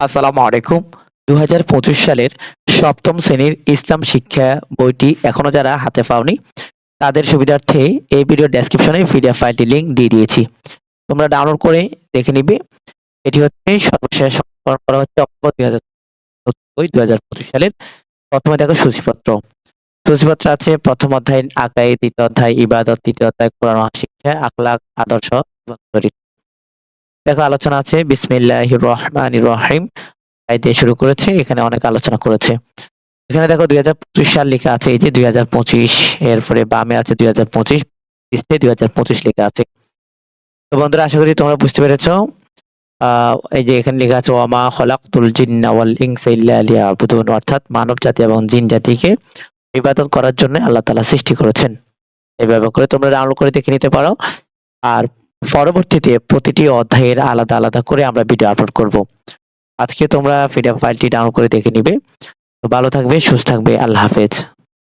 আসসালামু আলাইকুম। দুই হাজার পঁচিশ সালের সপ্তম শ্রেণির ইসলাম শিক্ষা বইটি এখনও যারা হাতে পাওনি, তাদের সুবিধার্থে এই ভিডিও ডেসক্রিপশনে পিডিএফ ফাইলটি লিংক দিয়ে দিয়েছি। তোমরা ডাউনলোড করে দেখে নিবে। এটি হচ্ছে সর্বশেষ করা হচ্ছে অক্টোবর দুই হাজার পঁচিশ সালের। প্রথমে দেখো সূচিপত্র। সূচিপত্র আছে প্রথম অধ্যায় আকাই দ্বিতীয় অধ্যায়, ইবাদত, তৃতীয় অধ্যায়, কোরআন শিক্ষা আখলাক, আদর্শ। দেখো, আলোচনা আছে, বিসমিল্লাহির রহমানির রহিম। দিয়ে শুরু করেছে, এখানে অনেক আলোচনা করেছে। এখানে দেখো, দুই হাজার পঁচিশ সাল লেখা আছে, এই যে দুই হাজার পঁচিশ, এরপরে বামে আছে দুই হাজার পঁচিশ দুই হাজার পঁচিশ লেখা আছে। তো বন্ধুরা, আশা করি তোমরা বুঝতে পেরেছ এই যে এখানে লেখা আছে, ওয়ামা খলাকতুল জিন্না ওয়াল ইনসা ইল্লা অর্থাৎ মানব জাতি এবং জিন জাতিকে ইবাদত করার জন্য আল্লাহ তাআলা সৃষ্টি করেছেন। এইভাবে করে তোমরা ডাউনলোড করে দেখে নিতে পারো। আর পরবর্তীতে প্রতিটি অধ্যায়ের আলাদা আলাদা করে আমরা ভিডিও আপলোড করব। আজকে তোমরা পিডিএফ ফাইলটি ডাউনলোড করে দেখে নিবে। ভালো থাকবে, সুস্থ থাকবে, আল্লাহ হাফেজ।